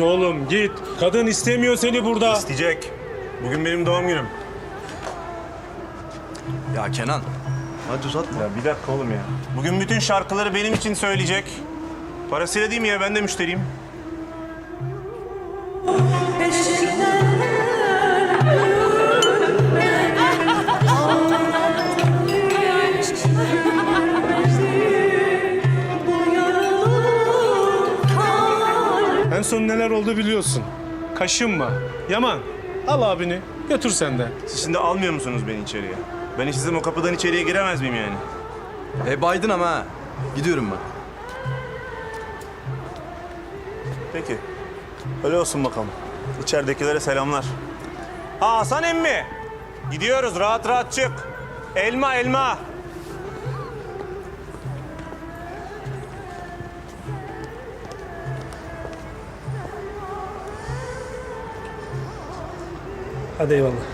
oğlum git. Kadın istemiyor seni burada. İsteyecek. Bugün benim doğum günüm. Ya Kenan. Hadi uzatma. Ya bir dakika oğlum ya. Bugün bütün şarkıları benim için söyleyecek. Parasıyla değil mi ya? Ben de müşteriyim. En son neler oldu biliyorsun. Kaşınma. Yaman al abini götür sen de. Siz şimdi almıyor musunuz beni içeriye? Ben işsizim o kapıdan içeriye giremez miyim yani? E baydın ama ha. Gidiyorum ben. Peki. Öyle olsun bakalım. İçeridekilere selamlar. Ha Hasan emmi. Gidiyoruz rahat rahat çık. Elma elma. Hadi eyvallah.